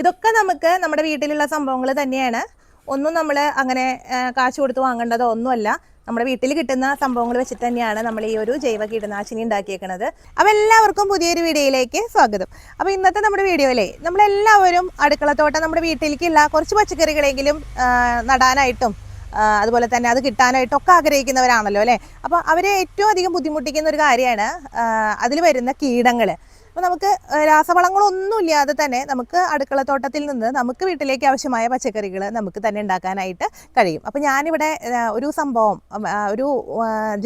ഇതൊക്കെ നമുക്ക് നമ്മുടെ വീട്ടിലുള്ള സംഭവങ്ങൾ തന്നെയാണ്. ഒന്നും നമ്മൾ അങ്ങനെ കാശ് കൊടുത്ത് വാങ്ങേണ്ടതോ ഒന്നുമല്ല. നമ്മുടെ വീട്ടിൽ കിട്ടുന്ന സംഭവങ്ങൾ വെച്ചിട്ട് തന്നെയാണ് നമ്മൾ ഈ ഒരു ജൈവ കീടനാശിനി ഉണ്ടാക്കിയേക്കുന്നത് അപ്പോൾ എല്ലാവർക്കും പുതിയൊരു വീഡിയോയിലേക്ക് സ്വാഗതം. അപ്പോൾ ഇന്നത്തെ നമ്മുടെ വീഡിയോയിലെ നമ്മളെല്ലാവരും അടുക്കളത്തോട്ടം നമ്മുടെ വീട്ടിലേക്കുള്ള കുറച്ച് പച്ചക്കറികളെങ്കിലും നടാനായിട്ടും അതുപോലെ തന്നെ അത് കിട്ടാനായിട്ടും ഒക്കെ ആഗ്രഹിക്കുന്നവരാണല്ലോ അല്ലേ? അപ്പോൾ അവരെ ഏറ്റവും അധികം ബുദ്ധിമുട്ടിക്കുന്ന ഒരു കാര്യമാണ് അതിൽ വരുന്ന കീടങ്ങൾ അപ്പോൾ നമുക്ക് രാസവളങ്ങളൊന്നുമില്ലാതെ തന്നെ നമുക്ക് അടുക്കളത്തോട്ടത്തിൽ നിന്ന് നമുക്ക് വീട്ടിലേക്ക് ആവശ്യമായ പച്ചക്കറികൾ നമുക്ക് തന്നെ ഉണ്ടാക്കാനായിട്ട് കഴിയും. അപ്പോൾ ഞാനിവിടെ ഒരു സംഭവം ഒരു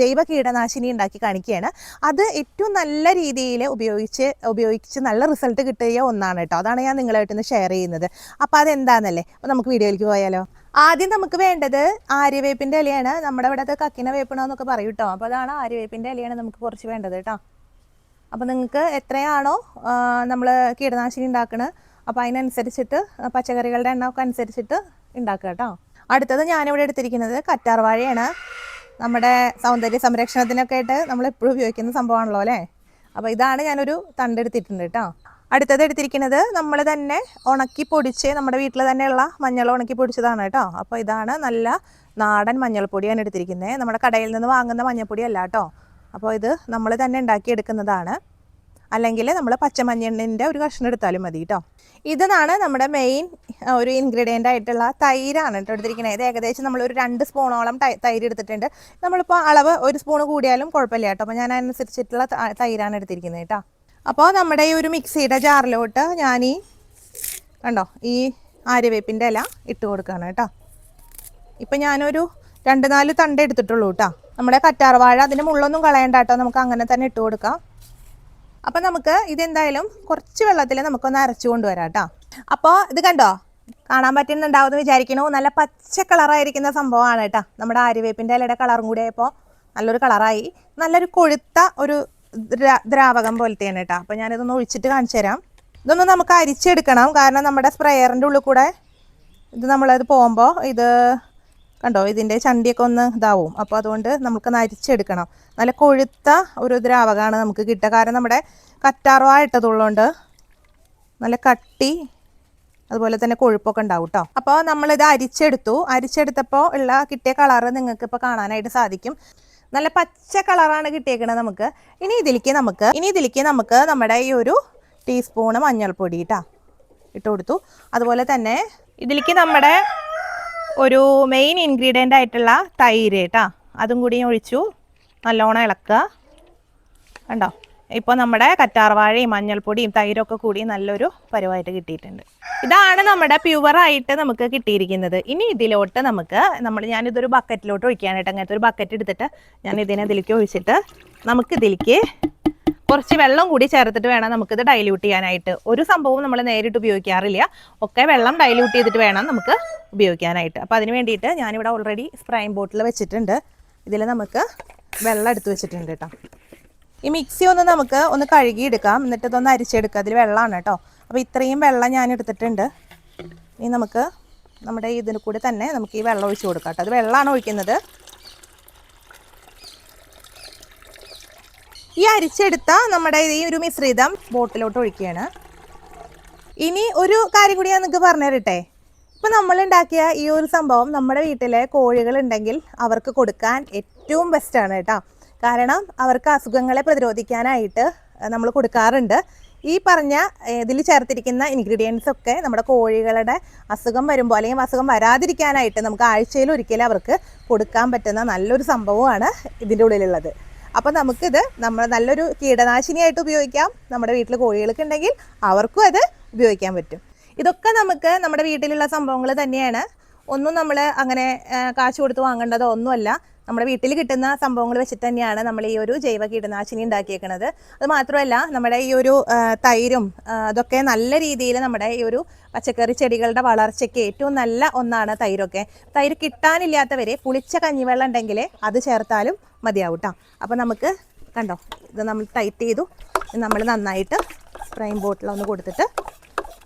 ജൈവ കീടനാശിനി ഉണ്ടാക്കി കാണിക്കുകയാണ്. അത് ഏറ്റവും നല്ല രീതിയിൽ ഉപയോഗിച്ച് ഉപയോഗിച്ച് നല്ല റിസൾട്ട് കിട്ടിയ ഒന്നാണ് കേട്ടോ. അതാണ് ഞാൻ നിങ്ങളായിട്ട് ഇന്ന് ഷെയർ ചെയ്യുന്നത്. അപ്പോൾ അതെന്താണെന്നല്ലേ അപ്പോൾ നമുക്ക് വീഡിയോയിലേക്ക് പോയാലോ? ആദ്യം നമുക്ക് വേണ്ടത് ആര്യവേപ്പിന്റെ ഇലയാണ്. നമ്മുടെ ഇവിടെ അത് കക്കിന വേപ്പണമെന്നൊക്കെ പറയും കേട്ടോ. അപ്പോൾ അതാണ് ആര്യവേപ്പിന്റെ ഇലയാണ് നമുക്ക് കുറച്ച് വേണ്ടത് കേട്ടോ. അപ്പോൾ നിങ്ങൾക്ക് എത്രയാണോ നമ്മൾ കീടനാശിനി ഉണ്ടാക്കുന്നത് അപ്പോൾ അതിനനുസരിച്ചിട്ട് പച്ചക്കറികളുടെ എണ്ണമൊക്കെ അനുസരിച്ചിട്ട് ഉണ്ടാക്കുക കേട്ടോ. അടുത്തത് ഞാനിവിടെ എടുത്തിരിക്കുന്നത് കറ്റാർവാഴയാണ്. നമ്മുടെ സൗന്ദര്യ സംരക്ഷണത്തിനൊക്കെ ആയിട്ട് നമ്മൾ എപ്പോഴും ഉപയോഗിക്കുന്ന സംഭവമാണല്ലോ അല്ലേ? അപ്പോൾ ഇതാണ് ഞാനൊരു തണ്ടെടുത്തിട്ടുണ്ട് കേട്ടോ. അടുത്തത് എടുത്തിരിക്കുന്നത് നമ്മൾ തന്നെ ഉണക്കി പൊടിച്ച് നമ്മുടെ വീട്ടിൽ തന്നെയുള്ള മഞ്ഞൾ ഉണക്കി പൊടിച്ചതാണ് കേട്ടോ. അപ്പോൾ ഇതാണ് നല്ല നാടൻ മഞ്ഞൾപ്പൊടിയാണ് എടുത്തിരിക്കുന്നത്. നമ്മുടെ കടയിൽ നിന്ന് വാങ്ങുന്ന മഞ്ഞൾപ്പൊടി അല്ല കേട്ടോ. അപ്പോൾ ഇത് നമ്മൾ തന്നെ ഉണ്ടാക്കിയെടുക്കുന്നതാണ്. അല്ലെങ്കിൽ നമ്മൾ പച്ചമഞ്ഞെണ്ണിന്റെ ഒരു കഷ്ണം എടുത്താലും മതി കേട്ടോ ഇതാണ് നമ്മുടെ മെയിൻ ഒരു ഇൻഗ്രീഡിയന്റ് ആയിട്ടുള്ള തൈരാണ് കേട്ടോ എടുത്തിരിക്കുന്നത് ഇത് ഏകദേശം നമ്മൾ ഒരു രണ്ട് സ്പൂണോളം തൈര് എടുത്തിട്ടുണ്ട്. നമ്മളിപ്പോൾ അളവ് ഒരു സ്പൂൺ കൂടിയാലും കുഴപ്പമില്ല കേട്ടോ അപ്പോൾ ഞാൻ അതിനനുസരിച്ചിട്ടുള്ള തൈരാണ് എടുത്തിരിക്കുന്നത് കേട്ടോ അപ്പോൾ നമ്മുടെ ഈ ഒരു മിക്സിയുടെ ജാറിലോട്ട് ഞാൻ ഈ കണ്ടോ ഈ ആര്യവേപ്പിന്റെ ഇല ഇട്ട് കൊടുക്കുകയാണ് കേട്ടോ ഇപ്പം ഞാനൊരു രണ്ട് നാല് തണ്ട എടുത്തിട്ടുള്ളൂ കേട്ടോ നമ്മുടെ കറ്റാർവാഴ അതിന്റെ മുള്ളൊന്നും കളയണ്ട കേട്ടോ നമുക്ക് അങ്ങനെ തന്നെ ഇട്ട് കൊടുക്കാം. അപ്പം നമുക്ക് ഇതെന്തായാലും കുറച്ച് വെള്ളത്തിൽ നമുക്കൊന്ന് അരച്ചു കൊണ്ടുവരാം കേട്ടോ അപ്പോൾ ഇത് കണ്ടോ? കാണാൻ പറ്റുന്നുണ്ടാവുമെന്ന് വിചാരിക്കണോ നല്ല പച്ച കളറായിരിക്കുന്ന സംഭവമാണ് കേട്ടോ നമ്മുടെ ആര്യവേപ്പിന്റെ ഇലയുടെ കളറും കൂടി ആയപ്പോൾ നല്ലൊരു കളറായി. നല്ലൊരു കൊഴുത്ത ഒരു ദ്രാവകം പോലത്തെയാണ് കേട്ടോ അപ്പോൾ ഞാനിതൊന്ന് ഒഴിച്ചിട്ട് കാണിച്ചു തരാം. ഇതൊന്ന് നമുക്ക് അരിച്ചെടുക്കണം. കാരണം നമ്മുടെ സ്പ്രെയറിന്റെ ഉള്ളിൽ കൂടെ ഇത് നമ്മളത് പോകുമ്പോൾ ഇത് കണ്ടോ? ഇതിന്റെ ചണ്ടിയൊക്കെ ഒന്ന് ഇതാവും. അപ്പോൾ അതുകൊണ്ട് നമുക്ക് നരിച്ചെടുക്കണം നല്ല കൊഴുത്ത ഒരു ദ്രാവകമാണ് നമുക്ക് കിട്ടുക. കാരണം നമ്മുടെ കറ്റാറുവായിട്ടതുള്ളതുകൊണ്ട് നല്ല കട്ടി അതുപോലെ തന്നെ കൊഴുപ്പൊക്കെ ഉണ്ടാവും കേട്ടോ അപ്പോൾ നമ്മളിത് അരിച്ചെടുത്തു. അരിച്ചെടുത്തപ്പോൾ ഉള്ള കിട്ടിയ കളറ് നിങ്ങൾക്ക് ഇപ്പോൾ കാണാനായിട്ട് സാധിക്കും. നല്ല പച്ച കളറാണ് കിട്ടിയേക്കണത് നമുക്ക്. ഇനി ഇതിലേക്ക് നമുക്ക് ഇനി ഇതിലേക്ക് നമുക്ക് നമ്മുടെ ഈ ഒരു ടീസ്പൂണ് മഞ്ഞൾപ്പൊടി കേട്ടോ ഇട്ട് കൊടുത്തു. അതുപോലെ തന്നെ ഇതിലേക്ക് നമ്മുടെ ഒരു മെയിൻ ഇൻഗ്രീഡിയന്റ് ആയിട്ടുള്ള തൈര് കേട്ടോ അതും കൂടി ഒഴിച്ചു. നല്ലോണം ഇളക്കുക. കണ്ടോ? ഇപ്പോൾ നമ്മുടെ കറ്റാർവാഴയും മഞ്ഞൾപ്പൊടിയും തൈരൊക്കെ കൂടി നല്ലൊരു പരുവായിട്ട് കിട്ടിയിട്ടുണ്ട്. ഇതാണ് നമ്മുടെ പ്യുവറായിട്ട് നമുക്ക് കിട്ടിയിരിക്കുന്നത്. ഇനി ഇതിലോട്ട് നമുക്ക് നമ്മൾ ഞാനിതൊരു ബക്കറ്റിലോട്ട് ഒഴിക്കാനായിട്ട് അങ്ങനത്തെ ഒരു ബക്കറ്റ് എടുത്തിട്ട് ഞാൻ ഇതിനെ ഇതിലേക്ക് ഒഴിച്ചിട്ട് നമുക്ക് ഇതിലേക്ക് കുറച്ച് വെള്ളം കൂടി ചേർത്തിട്ട് വേണം നമുക്കിത് ഡൈല്യൂട്ട് ചെയ്യാനായിട്ട്. ഒരു സംഭവവും നമ്മൾ നേരിട്ട് ഉപയോഗിക്കാറില്ല. ഒക്കെ വെള്ളം ഡൈല്യൂട്ട് ചെയ്തിട്ട് വേണം നമുക്ക് ഉപയോഗിക്കാനായിട്ട്. അപ്പോൾ അതിന് വേണ്ടിയിട്ട് ഞാനിവിടെ ഓൾറെഡി സ്പ്രൈം ബോട്ടിൽ വെച്ചിട്ടുണ്ട്. ഇതിൽ നമുക്ക് വെള്ളം എടുത്ത് വെച്ചിട്ടുണ്ട് കേട്ടോ. ഈ മിക്സി ഒന്ന് നമുക്ക് ഒന്ന് കഴുകിയെടുക്കാം. എന്നിട്ട് ഇതൊന്ന് അരിച്ചെടുക്കുക അതിൽ വെള്ളമാണ് കേട്ടോ. അപ്പോൾ ഇത്രയും വെള്ളം ഞാൻ എടുത്തിട്ടുണ്ട്. ഇനി നമുക്ക് നമ്മുടെ ഇതിന് കൂടി തന്നെ നമുക്ക് ഈ വെള്ളം ഒഴിച്ച് കൊടുക്കാം കേട്ടോ. അത് വെള്ളമാണ് ഒഴിക്കുന്നത്. ഈ അരിച്ചെടുത്ത നമ്മുടെ ഈ ഒരു മിശ്രിതം ബോട്ടിലോട്ട് ഒഴിക്കുകയാണ്. ഇനി ഒരു കാര്യം കൂടി ഞാൻ നിങ്ങൾക്ക് പറഞ്ഞു തരട്ടെ ഇപ്പം നമ്മൾ ഉണ്ടാക്കിയ ഈ ഒരു സംഭവം നമ്മുടെ വീട്ടിലെ കോഴികൾ ഉണ്ടെങ്കിൽ അവർക്ക് കൊടുക്കാൻ ഏറ്റവും ബെസ്റ്റാണ് കേട്ടോ. കാരണം അവർക്ക് അസുഖങ്ങളെ പ്രതിരോധിക്കാനായിട്ട് നമ്മൾ കൊടുക്കാറുണ്ട്. ഈ പറഞ്ഞ ഇതിൽ ചേർത്തിരിക്കുന്ന ഇൻഗ്രീഡിയൻസ് ഒക്കെ നമ്മുടെ കോഴികളുടെ അസുഖം വരുമ്പോൾ അല്ലെങ്കിൽ അസുഖം വരാതിരിക്കാനായിട്ട് നമുക്ക് ആഴ്ചയിൽ ഒരിക്കലും അവർക്ക് കൊടുക്കാൻ പറ്റുന്ന നല്ലൊരു സംഭവമാണ് ഇതിന്റെ ഉള്ളിലുള്ളത്. അപ്പോൾ നമുക്കിത് നമ്മൾ നല്ലൊരു കീടനാശിനിയായിട്ട് ഉപയോഗിക്കാം. നമ്മുടെ വീട്ടിൽ കോഴികളൊക്കെ ഉണ്ടെങ്കിൽ അവർക്കും അത് ഉപയോഗിക്കാൻ പറ്റും. ഇതൊക്കെ നമുക്ക് നമ്മുടെ വീട്ടിലുള്ള സംഭവങ്ങൾ തന്നെയാണ്. ഒന്നും നമ്മൾ അങ്ങനെ കാശ് കൊടുത്ത് വാങ്ങേണ്ടതോ ഒന്നുമല്ല. നമ്മുടെ വീട്ടിൽ കിട്ടുന്ന സംഭവങ്ങൾ വെച്ചിട്ട് തന്നെയാണ് നമ്മൾ ഈ ഒരു ജൈവ കീടനാശിനി ഉണ്ടാക്കിയേക്കുന്നത് അത് മാത്രമല്ല നമ്മുടെ ഈ ഒരു തൈരും അതൊക്കെ നല്ല രീതിയിൽ നമ്മുടെ ഈ ഒരു പച്ചക്കറി ചെടികളുടെ വളർച്ചയ്ക്ക് ഏറ്റവും നല്ല ഒന്നാണ് തൈരൊക്കെ. തൈര് കിട്ടാനില്ലാത്തവരെ പുളിച്ച കഞ്ഞിവെള്ളം ഉണ്ടെങ്കിൽ അത് ചേർത്താലും മതിയാവും കേട്ടോ അപ്പോൾ നമുക്ക് കണ്ടോ ഇത് നമ്മൾ ടൈറ്റ് ചെയ്തു. നമ്മൾ നന്നായിട്ട് സ്പ്രൈം ബോട്ടിലൊന്ന് കൊടുത്തിട്ട്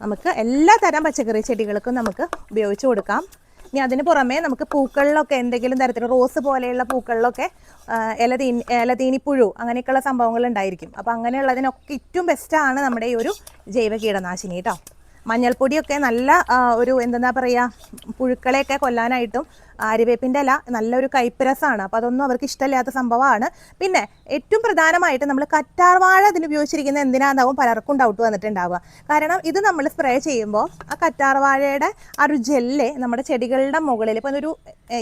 നമുക്ക് എല്ലാ തരം പച്ചക്കറി ചെടികൾക്കും നമുക്ക് ഉപയോഗിച്ച് കൊടുക്കാം. ഇനി അതിന് പുറമെ നമുക്ക് പൂക്കളിലൊക്കെ എന്തെങ്കിലും തരത്തിൽ റോസ് പോലെയുള്ള പൂക്കളിലൊക്കെ ഇലതീനി ഇലതീനിപ്പുഴു അങ്ങനെയൊക്കെയുള്ള സംഭവങ്ങൾ ഉണ്ടായിരിക്കും. അപ്പോൾ അങ്ങനെയുള്ളതിനൊക്കെ ഏറ്റവും ബെസ്റ്റാണ് നമ്മുടെ ഈ ഒരു ജൈവ കീടനാശിനി കേട്ടോ മഞ്ഞൾപ്പൊടിയൊക്കെ നല്ല ഒരു എന്താ പറയുക പുഴുക്കളെയൊക്കെ കൊല്ലാനായിട്ടും ആര്യവേപ്പിന്റെ ഇല നല്ലൊരു കയ്പ്പരസമാണ് അപ്പോൾ അതൊന്നും അവർക്ക് ഇഷ്ടമില്ലാത്ത സംഭവമാണ്. പിന്നെ ഏറ്റവും പ്രധാനമായിട്ട് നമ്മൾ കറ്റാർവാഴ ഇതിന് ഉപയോഗിച്ചിരിക്കുന്നത് എന്തിനാണെന്നാവും പലർക്കും ഡൗട്ട് വന്നിട്ടുണ്ടാവുക. കാരണം ഇത് നമ്മൾ സ്പ്രേ ചെയ്യുമ്പോൾ ആ കറ്റാർവാഴയുടെ ആ ഒരു ജെല്ല് നമ്മുടെ ചെടികളുടെ മുകളിൽ ഇപ്പോൾ ഒരു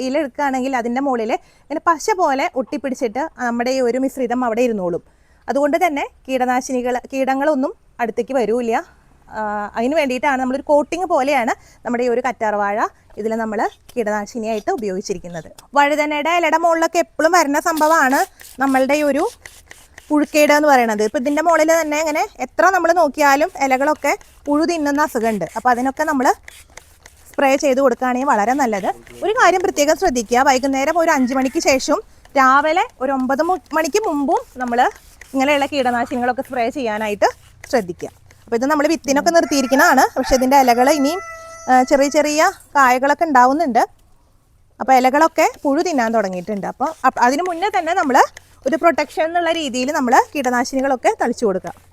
ഇല എടുക്കുകയാണെങ്കിൽ അതിന്റെ മുകളിൽ ഇങ്ങനെ പശ പോലെ ഒട്ടിപ്പിടിച്ചിട്ട് നമ്മുടെ ഈ ഒരു മിശ്രിതം അവിടെ ഇരുന്നോളും. അതുകൊണ്ട് തന്നെ കീടനാശിനികൾ കീടങ്ങളൊന്നും അടുത്തേക്ക് വരൂല ആ, അതിന് വേണ്ടിയിട്ടാണ് നമ്മളൊരു കോട്ടിങ് പോലെയാണ് നമ്മുടെ ഈ ഒരു കറ്റാർവാഴ ഇതിൽ നമ്മൾ കീടനാശിനിയായിട്ട് ഉപയോഗിച്ചിരിക്കുന്നത്. വഴുതനയുടെ ഇലയുടെ മുകളിലൊക്കെ എപ്പോഴും വരുന്ന സംഭവമാണ് നമ്മളുടെ ഈ ഒരു പുഴുക്കേട് എന്ന് പറയുന്നത് ഇപ്പം ഇതിന്റെ മുകളിൽ തന്നെ ഇങ്ങനെ എത്ര നമ്മൾ നോക്കിയാലും ഇലകളൊക്കെ പുഴു തിന്നുന്ന അസുഖമുണ്ട്. അപ്പോൾ അതിനൊക്കെ നമ്മൾ സ്പ്രേ ചെയ്ത് കൊടുക്കുകയാണെങ്കിൽ വളരെ നല്ലത്. ഒരു കാര്യം പ്രത്യേകം ശ്രദ്ധിക്കുക. വൈകുന്നേരം ഒരു അഞ്ച് മണിക്ക് ശേഷം രാവിലെ ഒരു ഒമ്പത് മണിക്ക് മുമ്പും നമ്മൾ ഇങ്ങനെയുള്ള കീടനാശിനികളൊക്കെ സ്പ്രേ ചെയ്യാനായിട്ട് ശ്രദ്ധിക്കുക. അപ്പോൾ ഇത് നമ്മൾ വിത്തിനൊക്കെ നിർത്തിയിരിക്കുന്നതാണ് പക്ഷേ ഇതിന്റെ ഇലകൾ ഇനിയും ചെറിയ ചെറിയ കായകളൊക്കെ ഉണ്ടാവുന്നുണ്ട്. അപ്പോൾ ഇലകളൊക്കെ പുഴു തിന്നാൻ തുടങ്ങിയിട്ടുണ്ട്. അപ്പോൾ അപ്പ- അതിന് മുന്നേ തന്നെ നമ്മൾ ഒരു പ്രൊട്ടക്ഷൻ എന്നുള്ള രീതിയിൽ നമ്മൾ കീടനാശിനികളൊക്കെ തളിച്ചു കൊടുക്കുക.